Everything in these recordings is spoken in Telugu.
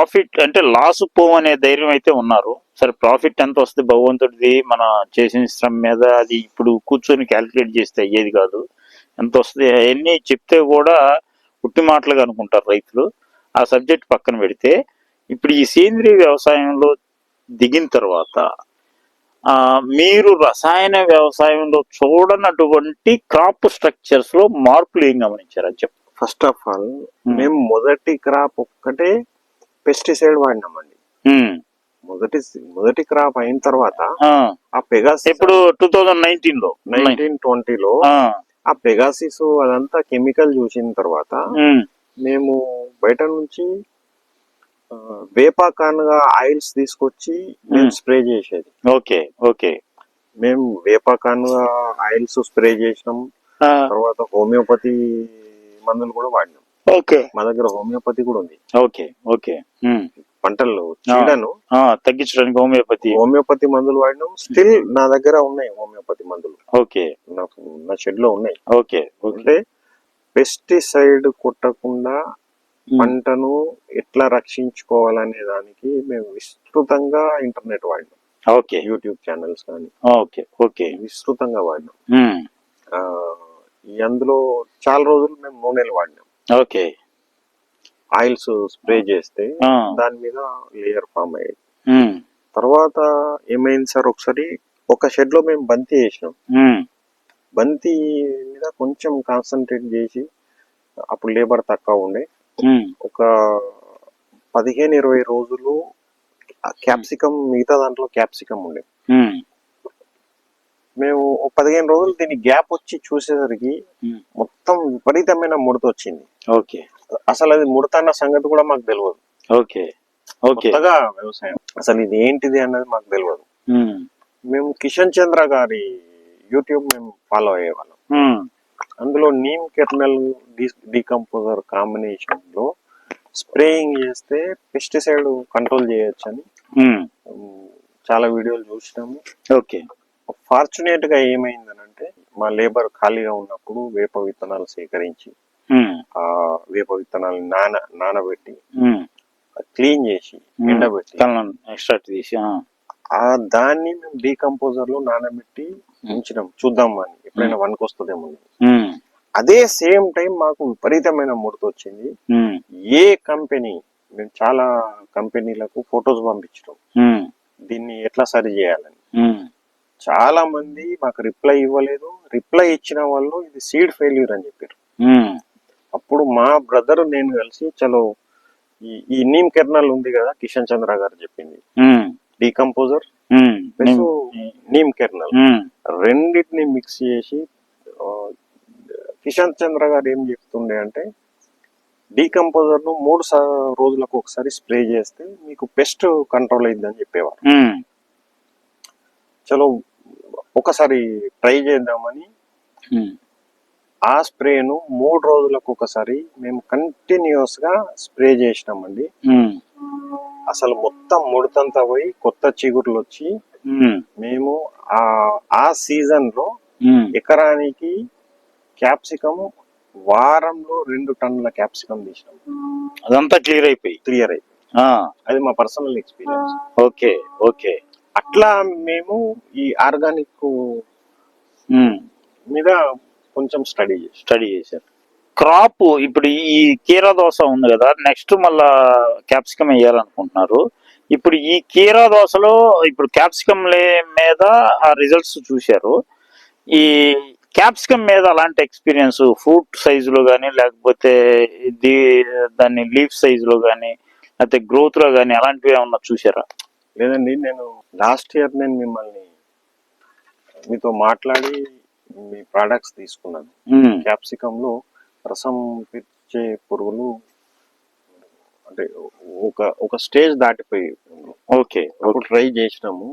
ప్రాఫిట్ అంటే లాస్ పోవనే ధైర్యం అయితే ఉన్నారు. సరే ప్రాఫిట్ ఎంత వస్తుంది భగవంతుడిది మన చేసిన శ్రమ మీద అది ఇప్పుడు కూర్చొని క్యాలిక్యులేట్ చేస్తే అయ్యేది కాదు. ఎంత వస్తుంది అవన్నీ చెప్తే కూడా పుట్టి మాటలుగా అనుకుంటారు రైతులు. ఆ సబ్జెక్ట్ పక్కన పెడితే ఇప్పుడు ఈ సేంద్రియ వ్యవసాయంలో దిగిన తర్వాత ఆ, మీరు రసాయన వ్యవసాయంలో చూడనటువంటి క్రాప్ స్ట్రక్చర్స్లో మార్పులు ఏం గమనించారని చెప్పు ఫస్ట్ ఆఫ్ ఆల్ మేము మొదటి క్రాప్ ఒక్కటే పెస్టిసైడ్ వాడినామండి. మొదటి మొదటి క్రాప్ అయిన తర్వాత ఆ, పెగాసిస్ ఇప్పుడు టూ థౌజండ్ నైన్టీన్లో నైన్టీన్ ట్వంటీలో ఆ, ఆ పెగాసిస్ అదంతా కెమికల్ చూసిన తర్వాత మేము బయట నుంచి ఆ, వేప కానుగా ఆయిల్స్ తీసుకొచ్చి మేము. స్ప్రే చేసేది. Okay okay. మేము వేప కానుగా ఆయిల్స్ స్ప్రే చేసినాం. తర్వాత హోమియోపతి మందులు కూడా వాడినాం. ఓకే. మా దగ్గర హోమియోపతి కూడా ఉంది. Okay okay. పంటల్లో చీడను తగ్గించడానికి హోమియోపతి. హోమియోపతి మందులు వాడినాం స్టిల్ నా దగ్గర ఉన్నాయి హోమియోపతి మందులు. ఓకే. నాకు నా షెడ్లో ఉన్నాయి. ఓకే అంటే పెస్టిసైడ్ కొట్టకుండా పంటను ఎట్లా రక్షించుకోవాలనే దానికి మేము విస్తృతంగా ఇంటర్నెట్ వాడినాం. ఓకే. యూట్యూబ్ ఛానల్స్ కానీ. Okay okay. విస్తృతంగా వాడినాం. అందులో చాలా రోజులు మేము నూనెలు వాడినాం. ఓకే. ఆయిల్స్ స్ప్రే చేస్తే దాని మీద లేయర్ ఫామ్ అయ్యేది. తర్వాత ఏమైంది సార్ ఒకసారి ఒక షెడ్లో మేము బంతి వేసినాం. బంతి మీద కొంచెం కాన్సన్ట్రేట్ చేసి అప్పుడు లేబర్ తక్కువ ఉండే. ఒక పదిహేను ఇరవై రోజులు క్యాప్సికం మిగతా దాంట్లో క్యాప్సికం ఉండే. మేము పదిహేను రోజులు దీని గ్యాప్ వచ్చి చూసేసరికి మొత్తం విపరీతమైన ముడత వచ్చింది. ఓకే. అసలు అది ముడత అన్న సంగతి కూడా మాకు తెలియదు ఓకే. ఓకే. వ్యవసాయం. అసలు ఇది ఏంటిది అన్నది మాకు తెలియదు మేము. కిషన్ చంద్ర గారి యూట్యూబ్ మేము ఫాలో అయ్యేవాళ్ళం. ఉమ్, అందులో నీమ్ కెర్నల్ డీకంపోజర్ కాంబినేషన్లో స్ప్రేయింగ్ చేస్తే పెస్టిసైడ్ కంట్రోల్ చేయొచ్చు అని చాలా వీడియోలు చూసినాము. ఓకే. ఫార్చునేట్గా ఏమైందనంటే మా లేబర్ ఖాళీగా ఉన్నప్పుడు వేప విత్తనాలు సేకరించి ఆ వేప విత్తనాలు నాన నానబెట్టి క్లీన్ చేసి ఎండబెట్టి ఎక్స్ట్రాక్ట్ తీసి ఆ, దాన్ని మేము డీకంపోజర్లో నానబెట్టి ఉంచినాం. చూద్దాం అని. ఎప్పుడైనా వన్కి వస్తుందేమో అదే సేమ్ టైం మాకు విపరీతమైన ముడత వచ్చింది ఏ కంపెనీ మేము చాలా కంపెనీలకు ఫొటోస్ పంపించడం దీన్ని ఎట్లా సరి చేయాలని. చాలా మంది మాకు రిప్లై ఇవ్వలేదు. రిప్లై ఇచ్చిన వాళ్ళు ఇది సీడ్ ఫెయిల్యూర్ అని చెప్పారు. అప్పుడు మా బ్రదర్ నేను కలిసి చలో ఈ నీమ్ కెర్నల్ ఉంది కదా కిషన్ చంద్ర గారు చెప్పింది. Decomposer neem kernel. రెండింటిని మిక్స్ చేసి కిషన్ చంద్ర గారు ఏం చెప్తుండే అంటే డీకంపోజర్ను మూడు రోజులకు ఒకసారి స్ప్రే చేస్తే మీకు పెస్ట్ కంట్రోల్ అయిందని చెప్పేవారు. చలో ఒకసారి ట్రై చేద్దామని ఆ స్ప్రేను మూడు రోజులకు ఒకసారి మేము కంటిన్యూస్గా స్ప్రే చేసినామండి. అసలు మొత్తం ముడతంతా పోయి కొత్త చిగుర్లు వచ్చి మేము ఆ ఆ సీజన్లో ఎకరానికి క్యాప్సికం వారంలో రెండు టన్నుల క్యాప్సికం తీసినాం. అదంతా క్లియర్ అయిపోయి. క్లియర్ అయి ఆ, అది మా పర్సనల్ ఎక్స్పీరియన్స్. Okay okay. అట్లా మేము ఈ ఆర్గానిక్ మీద కొంచెం స్టడీ స్టడీ చేశారు. క్రాప్ ఇప్పుడు ఈ కీరా దోస ఉంది కదా నెక్స్ట్ మళ్ళా క్యాప్సికమ్ వేయాలనుకుంటున్నారు. ఇప్పుడు ఈ కీరా దోసలో ఇప్పుడు క్యాప్సికమ్ లే మీద ఆ రిజల్ట్స్ చూశారు. ఈ క్యాప్సికమ్ మీద అలాంటి ఎక్స్పీరియన్స్ ఫ్రూట్ సైజులో కానీ లేకపోతే ఇది దాన్ని లీఫ్ సైజులో కానీ లేకపోతే గ్రోత్లో కానీ అలాంటివి ఏమన్నా చూసారా లేదండి నేను లాస్ట్ ఇయర్ నేను మిమ్మల్ని మీతో మాట్లాడి మీ ప్రోడక్ట్స్ తీసుకున్నాను. ఉమ్, క్యాప్సికం లో రసం పిచ్చే పురుగులు అంటే ఒక ఒక స్టేజ్ దాటిపోయి ఓకే అప్పుడు ట్రై చేసినాము.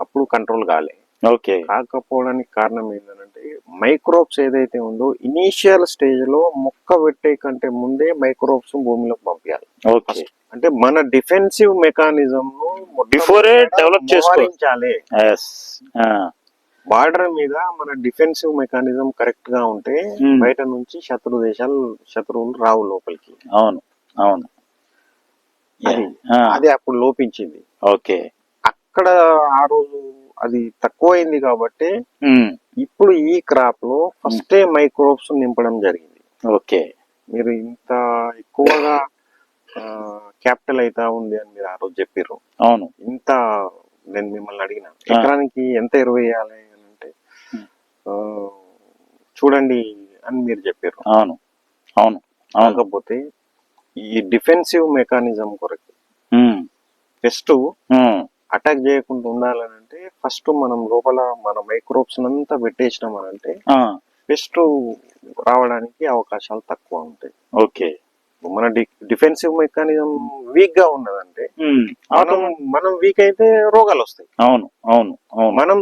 అప్పుడు కంట్రోల్ కాలే. ఓకే. కాకపోవడానికి కారణం ఏంటంటే మైక్రోబ్స్ ఏదైతే ఉందో ఇనీషియల్ స్టేజ్లో మొక్క పెట్టే కంటే ముందే మైక్రోబ్స్ భూమిలోకి పంపించాలి ఓకే. అంటే మన డిఫెన్సివ్ మెకానిజం ను Before ఏ develop చేసుకో- మోహరించాలి ఎస్ బార్డర్ మీద మన డిఫెన్సివ్ మెకానిజం కరెక్ట్గా ఉంటే Hmm. బయట నుంచి శత్రు దేశాలు శత్రువులు రావు లోపలికి. అవును. అవును. అది అప్పుడు లోపించింది. ఓకే. అక్కడ ఆ రోజు అది తక్కువైంది కాబట్టి ఇప్పుడు ఈ క్రాప్లో ఫస్టే మైక్రోబ్స్ నింపడం జరిగింది. ఓకే. మీరు ఇంత ఎక్కువగా క్యాపిటల్ అయితా ఉంది అని మీరు ఆ రోజు చెప్పారు అవును. ఇంత నేను మిమ్మల్ని అడిగిన ఎకరానికి ఎంత ఎరువు వేయాలి అని అంటే చూడండి అని మీరు చెప్పారు అవును. అవును. కాకపోతే ఈ డిఫెన్సివ్ మెకానిజం కొరకు ఉమ్, అటాక్ చేయకుండా ఉండాలని అంటే ఫస్ట్ మనం లోపల మన మైక్రోబ్స్ అంతా పెట్టేసినాం అని అంటే పెస్ట్ రావడానికి అవకాశాలు తక్కువ ఉంటాయి. ఓకే. మన డిఫెన్సివ్ మెకానిజం వీక్గా ఉన్నదంటే మనం మనం వీక్ అయితే రోగాలు వస్తాయి. అవును అవును అవును. మనం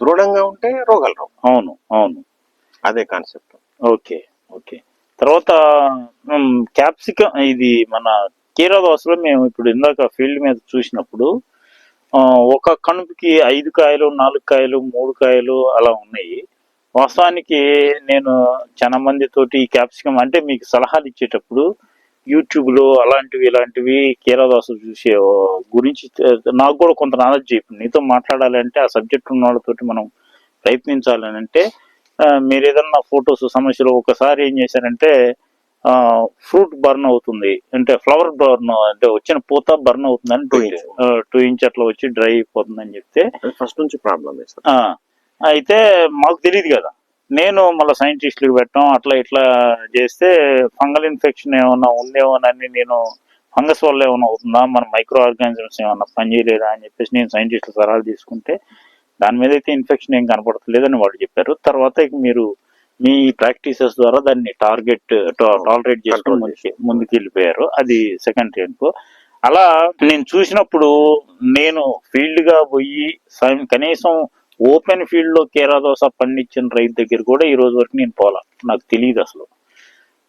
దృఢంగా ఉంటే రోగాలు రావు. అవును అవును. అదే కాన్సెప్ట్. Okay okay. తర్వాత క్యాప్సికం ఇది మన కీరా దోసలో మేము ఇప్పుడు ఇందాక ఫీల్డ్ మీద చూసినప్పుడు ఒక కణుపుకి ఐదు కాయలు నాలుగు కాయలు మూడు కాయలు అలా ఉన్నాయి. వాస్తవానికి నేను చాలా మందితోటి అంటే మీకు సలహాలు ఇచ్చేటప్పుడు యూట్యూబ్లో అలాంటివి ఇలాంటివి కీరదాసు చూసే గురించి నాకు కూడా కొంత నాలెడ్జ్ ఇప్పుడు నీతో మాట్లాడాలంటే ఆ సబ్జెక్ట్ ఉన్న వాళ్ళతోటి మనం ప్రయత్నించాలని అంటే మీరు ఏదన్నా ఫొటోస్ సమస్యలు ఒకసారి ఏం చేశారంటే ఫ్రూట్ బర్న్ అవుతుంది. అంటే ఫ్లవర్ బర్న్ అంటే వచ్చిన పూత బర్న్ అవుతుందని Two inch. టూ ఇంచ్ అట్లా వచ్చి డ్రై అయిపోతుందని చెప్తే ఫస్ట్ నుంచి ఆ, అయితే మాకు తెలియదు కదా. నేను మళ్ళీ సైంటిస్టులకు పెట్టడం అట్లా ఇట్లా చేస్తే ఫంగల్ ఇన్ఫెక్షన్ ఏమన్నా ఉందేమోనని నేను ఫంగస్ వల్ల ఏమైనా అవుతుందా మన మైక్రో ఆర్గానిజమ్స్ ఏమన్నా పనిచేయలేదా అని చెప్పేసి నేను సైంటిస్టుల సలహాలు తీసుకుంటే దాని మీద అయితే ఇన్ఫెక్షన్ ఏం కనపడతలేదని వాళ్ళు చెప్పారు. తర్వాత ఇక మీరు మీ ప్రాక్టీసెస్ ద్వారా దాన్ని టార్గెట్ టాలరేట్ చేసుకుని ముందుకి ముందుకు వెళ్ళిపోయారు అది సెకండ్ అనుకో అలా నేను చూసినప్పుడు నేను ఫీల్డ్గా పోయి కనీసం ఓపెన్ ఫీల్డ్లో కేరా దోస పండించిన రైతు దగ్గర కూడా ఈ రోజు వరకు నేను పోలా. నాకు తెలియదు అసలు.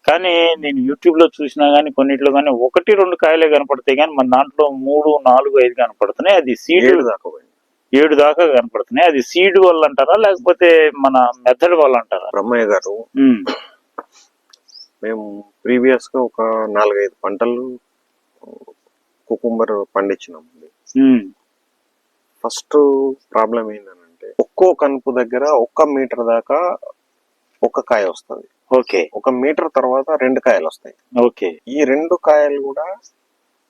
కానీ నేను యూట్యూబ్లో చూసినా గానీ కొన్నిట్లో కానీ ఒకటి రెండు కాయలే కనపడతాయి కానీ మన దాంట్లో మూడు నాలుగు ఐదు కనపడుతున్నాయి. అది సీడ్ దాకా ఏడు దాకా కనపడుతున్నాయి. అది సీడ్ వల్ల అంటారా లేకపోతే మన మెథడ్ వల్ల అంటారా? బ్రహ్మయ్య గారు మేము ప్రీవియస్గా ఒక నాలుగైదు పంటలు కుకుంబర్ పండించినాం ఫస్ట్ ప్రాబ్లం ఏంటంటే ఒక్కో కనుపు దగ్గర ఒక్క మీటర్ దాకా ఒక కాయ వస్తుంది. ఓకే. ఒక మీటర్ తర్వాత రెండు కాయలు వస్తాయి. ఓకే. ఈ రెండు కాయలు కూడా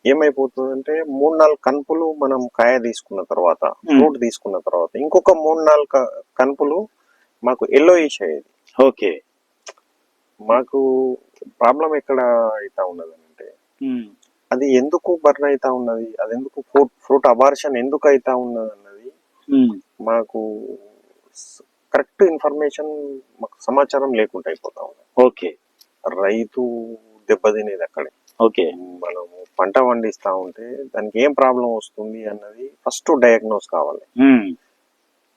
ఏమైపోతుందంటే మూడు నాలుగు కనుపులు మనం కాయ తీసుకున్న తర్వాత ఫ్రూట్ తీసుకున్న తర్వాత ఇంకొక మూడు నాలుగు కనుపులు మాకు ఎల్లో అయ్యేది. ఓకే. మాకు ప్రాబ్లం ఎక్కడ అవుతా ఉన్నది అంటే ఉమ్, అది ఎందుకు బర్న్ అవుతా ఉన్నది అది ఎందుకు ఫ్రూట్ ఫ్రూట్ అబార్షన్ ఎందుకు అవుతా ఉన్నది అన్నది ఉమ్, మాకు కరెక్ట్ ఇన్ఫర్మేషన్ మాకు సమాచారం లేకుండా అయిపోతా ఉంది. ఓకే. రైతు దెబ్బతినేది అక్కడే. ఓకే. మనము పంట పండిస్తా ఉంటే దానికి ఏం ప్రాబ్లం వస్తుంది అన్నది ఫస్ట్ డయాగ్నోస్ కావాలి.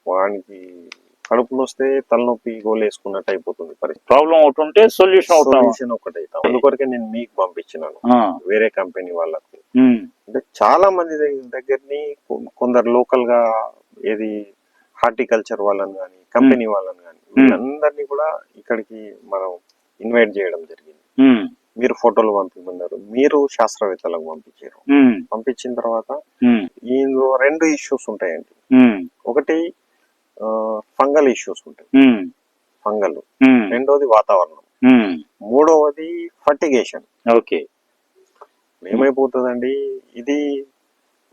వానికి కడుపు నొస్తే తలనొప్పి గోలేసుకున్నట్టు అయిపోతుంది పరిస్థితి. ప్రాబ్లం ఒకటి సొల్యూషన్ సొల్యూషన్ ఒకటి అవుతాం అందుకొరకే నేను మీకు పంపించినాను. వేరే కంపెనీ వాళ్ళకు. అంటే చాలా మంది దగ్గ- దగ్గరని కొందరు లోకల్గా ఏది హార్టికల్చర్ వాళ్ళని కానీ కంపెనీ వాళ్ళని కానీ వీళ్ళందరినీ కూడా ఇక్కడికి మనం ఇన్వైట్ చేయడం జరిగింది. మీరు ఫోటోలు పంపించమన్నారు. మీరు శాస్త్రవేత్తలకు పంపించారు. పంపించిన తర్వాత ఇందులో రెండు ఇష్యూస్ ఉంటాయండి. ఒకటి ఫంగల్ ఇష్యూస్ ఉంటాయి. ఫంగల్. రెండోది వాతావరణం. మూడవది ఫర్టిగేషన్ ఓకే. ఏమైపోతుందండి? ఇది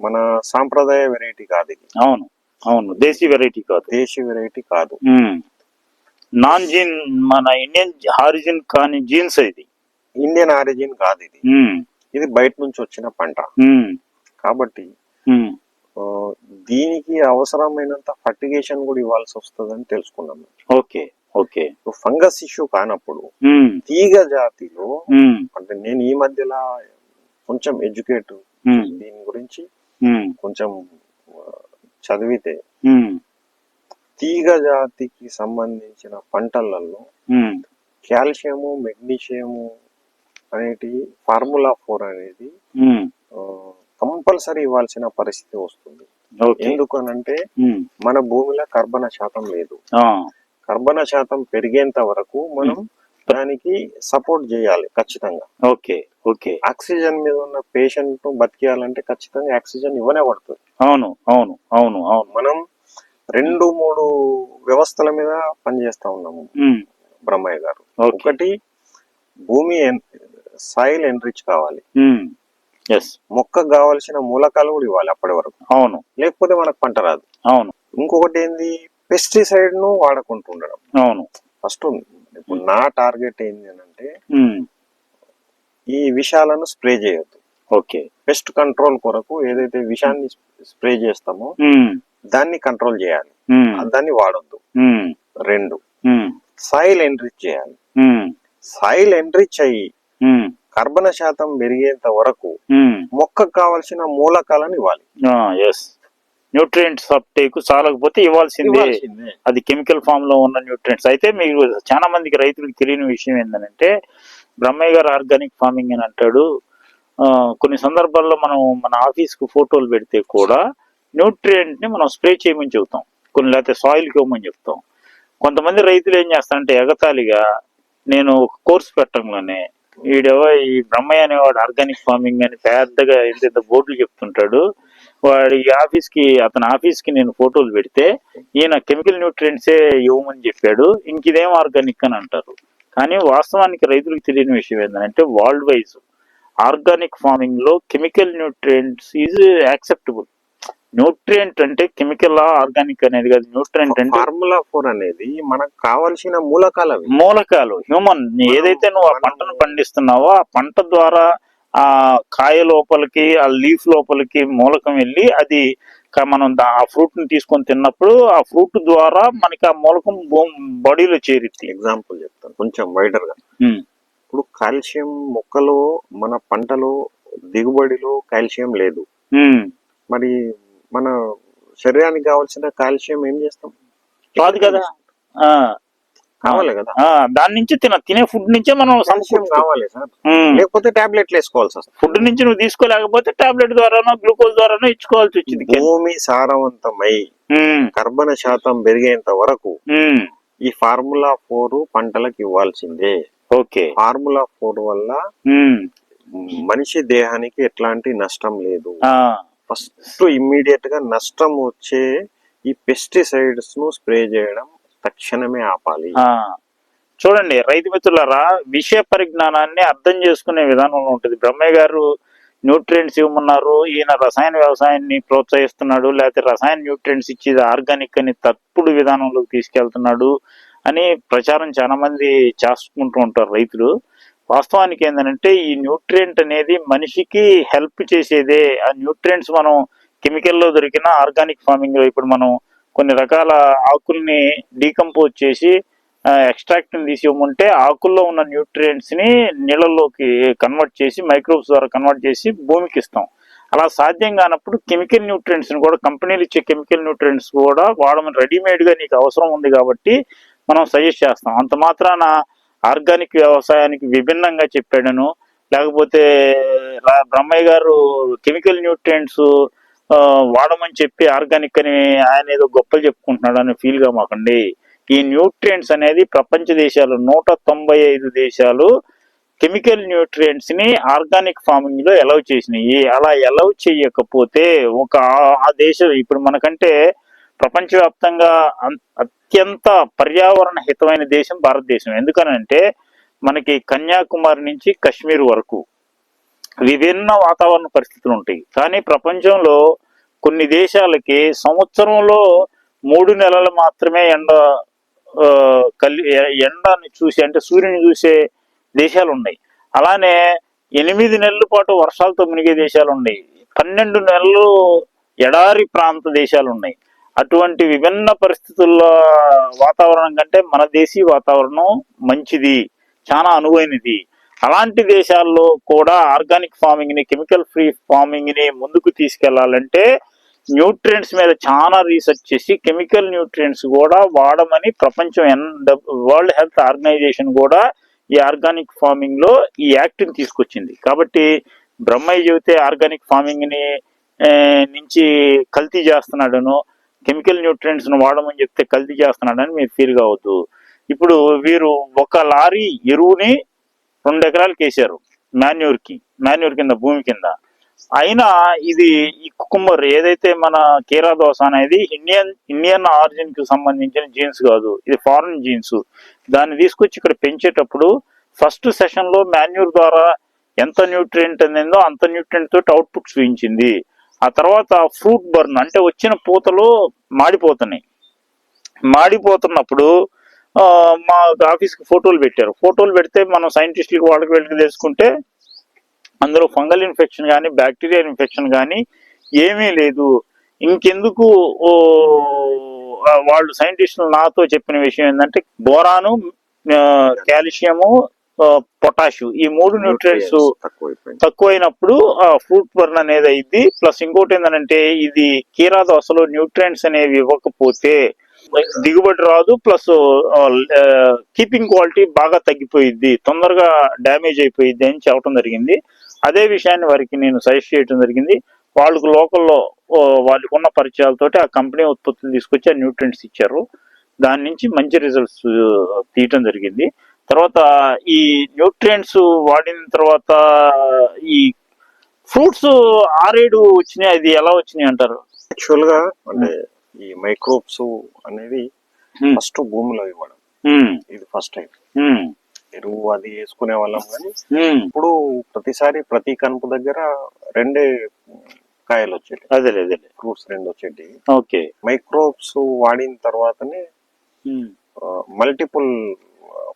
మన సాంప్రదాయ వెరైటీ కాదు ఇది. అవును. అవును. దేశీ వెరైటీ కాదు. దేశీ వెరైటీ కాదు. నాన్ జీన్ మన ఇండియన్ హారిజిన్ కాని జీన్స్ ఇది. ఇండియన్ ఆరిజిన్ కాదు ఇది. ఇది బయట నుంచి వచ్చిన పంట. కాబట్టి దీనికి అవసరమైనంత ఫర్టిగేషన్ కూడా ఇవ్వాల్సి వస్తుందని తెలుసుకున్నాం ఓకే ఓకే. ఫంగస్ ఇష్యూ కానప్పుడు తీగ జాతిలో అంటే నేను ఈ మధ్యలో కొంచెం ఎడ్యుకేట్ దీని గురించి కొంచెం చదివితే తీగ జాతికి సంబంధించిన పంటలలో కాల్షియము మెగ్నీషియము అనేటి ఫార్ములా ఫోర్ అనేది కంపల్సరీ ఇవ్వాల్సిన పరిస్థితి వస్తుంది. ఎందుకు అనంటే మన భూమిలో కర్బన శాతం లేదు. కర్బన శాతం పెరిగేంత వరకు మనం దానికి సపోర్ట్ చేయాలి ఖచ్చితంగా. Okay okay. ఆక్సిజన్ మీద ఉన్న పేషెంట్ బతికేయాలంటే ఖచ్చితంగా ఆక్సిజన్ ఇవ్వనే పడుతుంది. అవును అవును అవును అవును. మనం రెండు మూడు వ్యవస్థల మీద పనిచేస్తా ఉన్నాము. బ్రహ్మయ్య గారు. ఒకటి భూమి సాయిల్ ఎన్రిచ్ కావాలి. ఎస్ మొక్కకు కావాల్సిన మూలకాలు కూడా ఇవ్వాలి అప్పటి వరకు. అవును. లేకపోతే మనకు పంట రాదు. అవును. ఇంకొకటి ఏంది? పెస్టిసైడ్ను వాడకుంటూ ఉండడం. అవును. ఫస్ట్ ఇప్పుడు నా టార్గెట్ ఏంది అని అంటే ఉమ్, ఈ విషాలను స్ప్రే చేయొద్దు. ఓకే పెస్ట్ కంట్రోల్ కొరకు ఏదైతే విషాన్ని స్ప్రే చేస్తామో ఉమ్, దాన్ని కంట్రోల్ చేయాలి. దాన్ని వాడొద్దు. రెండు. సాయిల్ ఎన్రిచ్ చేయాలి. సాయిల్ ఎన్రిచ్ అయ్యి కర్బన శాతం పెరిగేంత వరకు. మొక్కకు కావాల్సిన మూలకాలను ఇవ్వాలి. న్యూట్రియంట్స్ అప్టేక్ చాలకపోతే ఇవ్వాల్సిందే. అది కెమికల్ ఫామ్లో ఉన్న న్యూట్రియంట్స్ అయితే మీకు చాలా మందికి రైతులకు తెలియని విషయం ఏంటంటే బ్రహ్మయ్య గారు ఆర్గానిక్ ఫార్మింగ్ అని అంటాడు. కొన్ని సందర్భాల్లో మనం మన ఆఫీస్కు ఫోటోలు పెడితే కూడా న్యూట్రియంట్ని మనం స్ప్రే చేయమని చెబుతాం. కొన్ని లేకపోతే సాయిల్కి ఇవ్వమని చెప్తాం కొంతమంది రైతులు ఏం చేస్తారంటే ఎగతాళిగా నేను ఒక కోర్సు పెట్టంగానే వీడేవో ఈ బ్రహ్మయ్య అనేవాడు ఆర్గానిక్ ఫార్మింగ్ అని పెద్దగా ఎంత ఎంత బోర్డులు చెప్తుంటాడు. వాడి ఆఫీస్కి అతని ఆఫీస్కి నేను ఫోటోలు పెడితే ఈయన కెమికల్ న్యూట్రియంట్సే ఇవ్వమని చెప్పాడు. ఇంక ఇదేం ఆర్గానిక్ అని అంటారు. కానీ వాస్తవానికి రైతులకు తెలియని విషయం ఏంటంటే world wise organic ఫార్మింగ్లో chemical nutrients is acceptable. Nutrient అంటే కెమికల్ ఆర్గానిక్ అనేది కాదు. న్యూట్రియంట్ అంటే ఫార్ములా ఫోర్ అనేది మనకు కావాల్సిన మూలకాలు మూలకాలు. హ్యూమన్ ఏదైతే నువ్వు ఆ పంటను పండిస్తున్నావో ఆ పంట ద్వారా ఆ కాయ లోపలికి ఆ లీఫ్ లోపలికి మూలకం వెళ్ళి అది మనం ఆ ఫ్రూట్ని తీసుకొని తిన్నప్పుడు ఆ ఫ్రూట్ ద్వారా మనకి ఆ మూలకం బాడీలో చేరిద్ది. ఎగ్జాంపుల్ చెప్తాను. కొంచెం వైడర్గా. ఇప్పుడు కాల్షియం మొక్కలో మన పంటలో దిగుబడిలో కాల్షియం లేదు. మరి మన శరీరానికి కావాల్సిన కాల్షియం ఏం చేస్తాం? కాదు కదా. కావాలి కదా. దాని నుంచి తిన తినే ఫుడ్ నుంచే మనం కాల్షియం కావాలి సార్. లేకపోతే టాబ్లెట్లు వేసుకోవాల్సి వస్తుంది. ఫుడ్ నుంచి నువ్వు తీసుకోలేకపోతే టాబ్లెట్ ద్వారానో గ్లూకోజ్ ద్వారానో ఇచ్చుకోవాల్సి వచ్చింది. భూమి సారవంతమై కర్బన శాతం పెరిగేంత వరకు. ఈ ఫార్ములా ఫోర్ పంటలకు ఇవ్వాల్సిందే. ఓకే. ఫార్ములా ఫోర్ వల్ల మనిషి దేహానికి ఎట్లాంటి నష్టం లేదు. ఫస్ట్ ఇమ్మీడియట్గా నష్టం వచ్చే ఈ పెస్టిసైడ్స్ను స్ప్రే చేయడం తక్షణమే ఆపాలి. చూడండి రైతు మిత్రులారా విషయ పరిజ్ఞానాన్ని అర్థం చేసుకునే విధానంలో ఉంటుంది. బ్రహ్మయ్య గారు న్యూట్రియంట్స్ ఇవ్వమన్నారు ఈయన రసాయన వ్యవసాయాన్ని ప్రోత్సహిస్తున్నాడు లేకపోతే రసాయన న్యూట్రియంట్స్ ఇచ్చేది ఆర్గానిక్ అని తప్పుడు విధానంలోకి తీసుకెళ్తున్నాడు అని ప్రచారం చాలా మంది చేసుకుంటూ ఉంటారు రైతులు. వాస్తవానికి ఏంటంటే ఈ న్యూట్రియంట్ అనేది మనిషికి హెల్ప్ చేసేదే. ఆ న్యూట్రియంట్స్ మనం కెమికల్లో దొరికిన ఆర్గానిక్ ఫార్మింగ్లో ఇప్పుడు మనం కొన్ని రకాల ఆకుల్ని డీకంపోజ్ చేసి ఎక్స్ట్రాక్ట్ని తీసి ఇవ్వమంటే ఆకుల్లో ఉన్న న్యూట్రియంట్స్ని నీళ్ళల్లోకి నీళ్ళలోకి కన్వర్ట్ చేసి మైక్రోబ్స్ ద్వారా కన్వర్ట్ చేసి భూమికి ఇస్తాం. అలా సాధ్యం కానప్పుడు కెమికల్ న్యూట్రియంట్స్ని కూడా కంపెనీలు ఇచ్చే కెమికల్ న్యూట్రియంట్స్ కూడా వాడమని రెడీమేడ్గా నీకు అవసరం ఉంది కాబట్టి మనం సజెస్ట్ చేస్తాం. అంత మాత్రాన ఆర్గానిక్ వ్యవసాయానికి విభిన్నంగా చెప్పాడను. లేకపోతే రా- బ్రహ్మయ్య గారు కెమికల్ న్యూట్రియంట్స్ వాడమని చెప్పి ఆర్గానిక్ అని ఆయన ఏదో గొప్పలు చెప్పుకుంటున్నాడు అనే ఫీల్గా మాకండి. ఈ న్యూట్రియంట్స్ అనేది ప్రపంచ దేశాలు నూట తొంభై ఐదు దేశాలు కెమికల్ న్యూట్రియంట్స్ని ఆర్గానిక్ ఫార్మింగ్లో అలౌ చేసినాయి. అలా అలౌ చేయకపోతే ఒక ఆ దేశం ఇప్పుడు మనకంటే ప్రపంచవ్యాప్తంగా అత్యంత పర్యావరణ హితమైన దేశం భారతదేశం. ఎందుకనంటే మనకి కన్యాకుమారి నుంచి కశ్మీర్ వరకు విభిన్న వాతావరణ పరిస్థితులు ఉంటాయి. కానీ ప్రపంచంలో కొన్ని దేశాలకి సంవత్సరంలో మూడు నెలలు మాత్రమే ఎండ కలి ఎ- ఎండని చూసి అంటే సూర్యుని చూసే దేశాలు ఉన్నాయి. అలానే ఎనిమిది నెలల పాటు వర్షాలతో మునిగే దేశాలు ఉన్నాయి. పన్నెండు నెలలు ఎడారి ప్రాంత దేశాలు ఉన్నాయి. అటువంటి విభిన్న పరిస్థితుల్లో వాతావరణం కంటే మన దేశీ వాతావరణం మంచిది చాలా అనువైనది. అలాంటి దేశాల్లో కూడా ఆర్గానిక్ ఫార్మింగ్ని కెమికల్ ఫ్రీ ఫార్మింగ్ని ముందుకు తీసుకెళ్ళాలంటే న్యూట్రియంట్స్ మీద చాలా రీసెర్చ్ చేసి కెమికల్ న్యూట్రియంట్స్ కూడా వాడమని ప్రపంచం వరల్డ్ హెల్త్ ఆర్గనైజేషన్ కూడా ఈ ఆర్గానిక్ ఫార్మింగ్లో ఈ యాక్ట్ని తీసుకొచ్చింది. కాబట్టి బ్రహ్మయ్య చెబితే ఆర్గానిక్ ఫార్మింగ్ని నుంచి కల్తీ చేస్తున్నాడను కెమికల్ న్యూట్రియంట్స్ను వాడమని చెప్తే కల్తీ చేస్తున్నాడని మీరు ఫీల్ కావద్దు. ఇప్పుడు వీరు ఒక లారీ ఎరువుని రెండు ఎకరాలకు వేసారు మాన్యూర్కి మాన్యూర్ కింద భూమి కింద. అయినా ఇది ఈ కుకుంబర్ ఏదైతే మన కీరా దోస అనేది ఇండియన్ ఇండియన్ ఆరిజిన్కి సంబంధించిన జీన్స్ కాదు ఇది ఫారిన్ జీన్స్. దాన్ని తీసుకొచ్చి ఇక్కడ పెంచేటప్పుడు ఫస్ట్ సెషన్లో మాన్యూర్ ద్వారా ఎంత న్యూట్రియంట్ అందిందో అంత న్యూట్రియంట్ తోటి అవుట్పుట్ చూపించింది. ఆ తర్వాత ఫ్రూట్ బర్న్ అంటే వచ్చిన పూతలు మాడిపోతున్నాయి. మాడిపోతున్నప్పుడు మా ఆఫీస్కి ఫోటోలు పెట్టారు. ఫోటోలు పెడితే మనం సైంటిస్టులకు వాళ్ళకి వెళ్ళి తెలుసుకుంటే అందులో ఫంగల్ ఇన్ఫెక్షన్ కానీ బ్యాక్టీరియల్ ఇన్ఫెక్షన్ కానీ ఏమీ లేదు. ఇంకెందుకు ఓ, వాళ్ళు సైంటిస్టులు నాతో చెప్పిన విషయం ఏంటంటే బోరాను కాల్షియము ఆ, పొటాషియం ఈ మూడు న్యూట్రియన్స్ తక్కువైనప్పుడు ఆ ఫ్రూట్ బర్న్ అనేది అయింది. ప్లస్ ఇంకోటి ఏంటంటే ఇది కీరా దోసలో న్యూట్రియంట్స్ అనేవి ఇవ్వకపోతే దిగుబడి రాదు. ప్లస్ కీపింగ్ క్వాలిటీ బాగా తగ్గిపోయిద్ది. తొందరగా డ్యామేజ్ అయిపోయిద్ది అని చెప్పడం జరిగింది. అదే విషయాన్ని వారికి నేను సజెస్ట్ చేయడం జరిగింది. వాళ్ళకు లోకల్లో వాళ్ళకు ఉన్న పరిచయాలతోటి ఆ కంపెనీ ఉత్పత్తులు తీసుకొచ్చి ఆ న్యూట్రియంట్స్ ఇచ్చారు. దాని నుంచి మంచి రిజల్ట్స్ తీయటం జరిగింది. తర్వాత ఈ న్యూట్రియంట్స్ వాడిన తర్వాత ఈ ఫ్రూట్స్ ఆరేడు వచ్చినాయి అది ఎలా వచ్చినాయి అంటారు? యాక్చువల్గా అంటే ఈ మైక్రోబ్స్ అనేది. ఫస్ట్ భూమిలో ఇవ్వడం. ఇది ఫస్ట్ టైం. ఎరువు అది వేసుకునే వాళ్ళం కానీ ఇప్పుడు ప్రతిసారి ప్రతి కనుపు దగ్గర రెండే కాయలు వచ్చేటి అదేలే అదేలే ఫ్రూట్స్ రెండు వచ్చేటి ఓకే. మైక్రోబ్స్ వాడిన తర్వాతనే మల్టిపుల్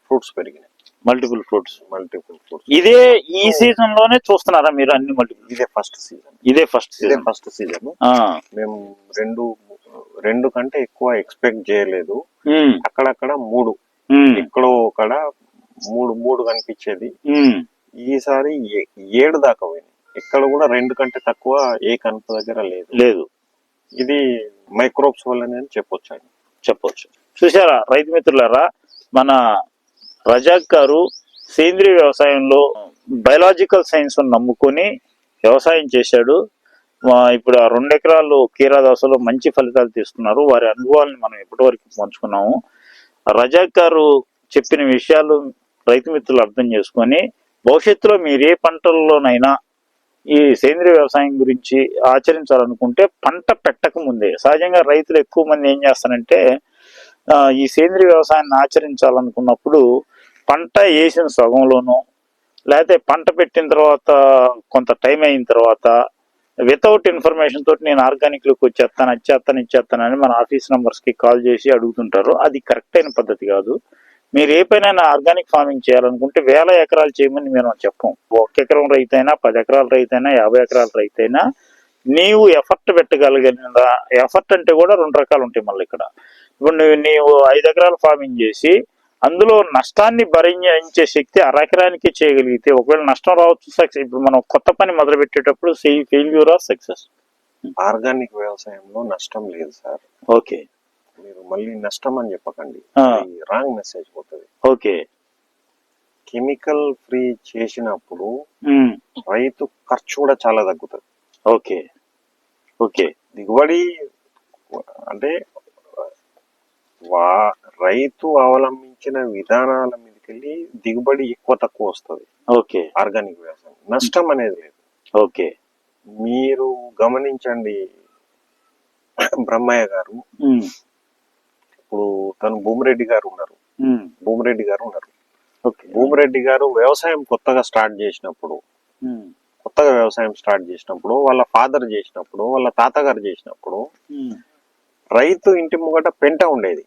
ఫ్రూట్స్ పెరిగినాయి. మల్టిపుల్ ఫ్రూట్స్ మల్టిపుల్ ఫ్రూట్స్ ఇదే ఈ సీజన్లోనే చూస్తున్నారా మీరు అన్ని మల్టిపుల్ ఇదే ఫస్ట్ సీజన్ ఇదే ఫస్ట్ ఇదే సీజన్ ఫస్ట్ సీజన్ మేము రెండు రెండు కంటే ఎక్కువ ఎక్స్పెక్ట్ చేయలేదు. అక్కడక్కడ మూడు. ఎక్కడో ఒకడ మూడు మూడు కనిపించేది. ఈసారి ఏడు దాకా పోయింది ఇక్కడ కూడా రెండు కంటే తక్కువ ఏ కనుపు దగ్గర లేదు. లేదు. ఇది మైక్రోబ్స్ వల్లనే అని చెప్పొచ్చు చెప్పవచ్చు చూసారా రైతు మిత్రులారా మన రజాక్ గారు సేంద్రియ వ్యవసాయంలో బయలాజికల్ సైన్స్ నమ్ముకొని వ్యవసాయం చేశాడు. ఇప్పుడు ఆ రెండు ఎకరాలు కీరా దోసలో మంచి ఫలితాలు తీస్తున్నారు వారి అనుభవాలను మనం ఇప్పటివరకు పంచుకున్నాము. రజాక్ గారు చెప్పిన విషయాలు రైతు మిత్రులు అర్థం చేసుకొని భవిష్యత్తులో మీరు ఏ పంటల్లోనైనా ఈ సేంద్రియ వ్యవసాయం గురించి ఆచరించాలనుకుంటే పంట పెట్టక ముందే. సహజంగా రైతులు ఎక్కువ మంది ఏం చేస్తారంటే ఈ సేంద్రియ వ్యవసాయాన్ని ఆచరించాలనుకున్నప్పుడు పంట వేసిన సగంలోనూ లేకపోతే పంట పెట్టిన తర్వాత కొంత టైం అయిన తర్వాత వితౌట్ ఇన్ఫర్మేషన్ తోటి నేను ఆర్గానిక్లోకి వచ్చేస్తాను వచ్చేస్తాను ఇచ్చేస్తానని మన ఆఫీస్ నెంబర్స్కి కాల్ చేసి అడుగుతుంటారు. అది కరెక్ట్ అయిన పద్ధతి కాదు. మీరు ఏ పైన ఆర్గానిక్ ఫార్మింగ్ చేయాలనుకుంటే వేల ఎకరాలు చేయమని మేము చెప్పం. ఒక ఎకరం రైతైనా పది ఎకరాల రైతు అయినా యాభై ఎకరాల రైతైనా నీవు ఎఫర్ట్ పెట్టగలిగిన ఎఫర్ట్ అంటే కూడా రెండు రకాలు ఉంటాయి మళ్ళీ ఇక్కడ. ఇప్పుడు నువ్వు నీవు ఐదు ఎకరాలు ఫార్మింగ్ చేసి అందులో నష్టాన్ని భరించే శక్తి అరెకరానికి చేయగలిగితే ఒకవేళ నష్టం రావచ్చు సక్సెస్ ఇప్పుడు మనం కొత్త పని మొదలు పెట్టేటప్పుడు ఫెయిల్యూర్ ఆర్ సక్సెస్ ఆర్గానిక్ వ్యవసాయంలో నష్టం లేదు సార్. ఓకే. మీరు మళ్ళీ నష్టం అని చెప్పకండి. రాంగ్ మెసేజ్ పోతుంది. ఓకే. కెమికల్ ఫ్రీ చేసినప్పుడు రైతు ఖర్చు కూడా చాలా తగ్గుతుంది. ఓకే. ఓకే. దిగుబడి అంటే వా రైతు అవలంబించిన విధానాల మీదకెళ్ళి దిగుబడి ఎక్కువ తక్కువ వస్తుంది. ఓకే. ఆర్గానిక్ వ్యవసాయం. నష్టం అనేది లేదు. ఓకే. మీరు గమనించండి బ్రహ్మయ్య గారు. ఇప్పుడు తను భూమిరెడ్డి గారు ఉన్నారు. భూమిరెడ్డి గారు ఉన్నారు. ఓకే. భూమిరెడ్డి గారు వ్యవసాయం కొత్తగా స్టార్ట్ చేసినప్పుడు కొత్తగా వ్యవసాయం స్టార్ట్ చేసినప్పుడు వాళ్ళ ఫాదర్ చేసినప్పుడు వాళ్ళ తాతగారు చేసినప్పుడు రైతు ఇంటి ముంగట పెంట ఉండేది.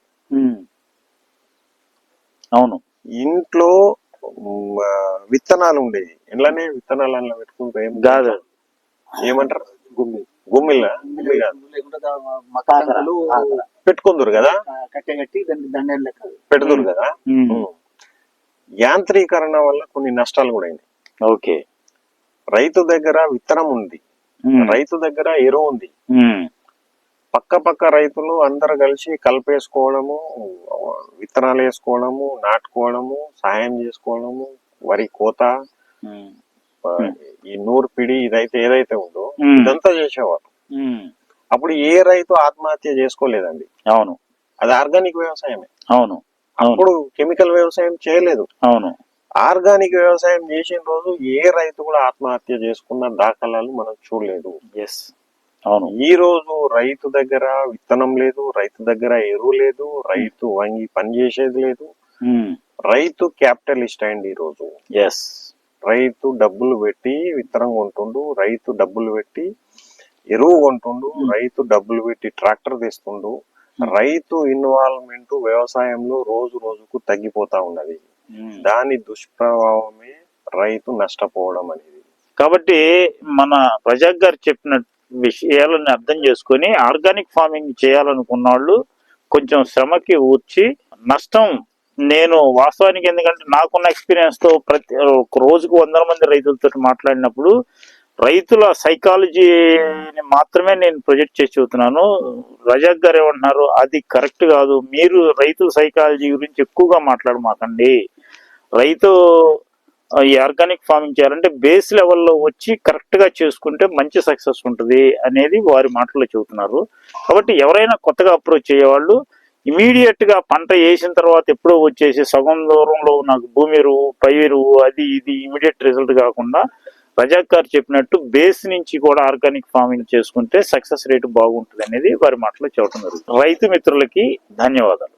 అవును. ఇంట్లో విత్తనాలు ఉండేవి. ఇళ్ళనే విత్తనాలు అందులో పెట్టుకుంటే కాదు. ఏమంటారు? గుమ్మి. గుమ్మిల? గుమ్మి కాదు. పెట్టుకుందరు కదా? కట్టె పెడుతురు కదా. యాంత్రీకరణ వల్ల కొన్ని నష్టాలు కూడా అయినాయి. ఓకే. రైతు దగ్గర విత్తనం ఉంది. రైతు దగ్గర ఎరువు ఉంది. పక్క పక్క రైతులు అందరు కలిసి కలిపేసుకోవడము విత్తనాలు వేసుకోవడము నాటుకోవడము సాయం చేసుకోవడము వరి కోత ఈ నూరు పిడి ఇదైతే ఏదైతే ఉందో ఇదంతా చేసేవారు. అప్పుడు ఏ రైతు ఆత్మహత్య చేసుకోలేదండి. అవును. అది ఆర్గానిక్ వ్యవసాయమే. అవును. అవును. అప్పుడు కెమికల్ వ్యవసాయం చేయలేదు. అవును. ఆర్గానిక్ వ్యవసాయం చేసిన రోజు ఏ రైతు కూడా ఆత్మహత్య చేసుకున్న దాఖలాలు మనం చూడలేదు. ఎస్ అవును. ఈ రోజు రైతు దగ్గర విత్తనం లేదు రైతు దగ్గర ఎరువు లేదు రైతు వంగి పని చేసేది లేదు. రైతు క్యాపిటలిస్ట్ అయింది ఈ రోజు. ఎస్ రైతు డబ్బులు పెట్టి విత్తనం కొంటుండు రైతు డబ్బులు పెట్టి ఎరువు కొంటుండు Hmm. రైతు డబ్బులు పెట్టి ట్రాక్టర్ తెస్తుండు. రైతు ఇన్వాల్వ్మెంట్ వ్యవసాయంలో రోజు రోజుకు తగ్గిపోతా ఉన్నది. దాని దుష్ప్రభావమే రైతు నష్టపోవడం అనేది. కాబట్టి మన ప్రజాక్ గారు చెప్పిన విషయాలను అర్థం చేసుకొని ఆర్గానిక్ ఫార్మింగ్ చేయాలనుకున్న వాళ్ళు కొంచెం శ్రమకి ఊర్చి నష్టం నేను వాస్తవానికి ఎందుకంటే నాకున్న ఎక్స్పీరియన్స్తో ప్రతి ఒక రోజుకు వందల మంది రైతులతో మాట్లాడినప్పుడు రైతుల సైకాలజీని మాత్రమే నేను ప్రొజెక్ట్ చేసి చెబుతున్నాను రజాక్ గారు ఏమంటున్నారు? అది కరెక్ట్ కాదు. మీరు రైతుల సైకాలజీ గురించి ఎక్కువగా మాట్లాడమాకండి. రైతు ఈ ఆర్గానిక్ ఫార్మింగ్ చేయాలంటే బేస్ లెవెల్లో వచ్చి కరెక్ట్గా చేసుకుంటే మంచి సక్సెస్ ఉంటుంది అనేది వారి మాటల్లో చెబుతున్నారు. కాబట్టి ఎవరైనా కొత్తగా అప్రోచ్ చేయేవాళ్ళు ఇమీడియట్గా పంట వేసిన తర్వాత ఎప్పుడో వచ్చేసి సగం దూరంలో నాకు భూమి ఎరువు పై ఎరువు అది ఇది ఇమీడియట్ రిజల్ట్ కాకుండా రజాక్ గారు చెప్పినట్టు బేస్ నుంచి కూడా ఆర్గానిక్ ఫార్మింగ్ చేసుకుంటే సక్సెస్ రేటు బాగుంటుంది అనేది వారి మాటలో చెప్పడం జరుగుతుంది. రైతు మిత్రులకి ధన్యవాదాలు.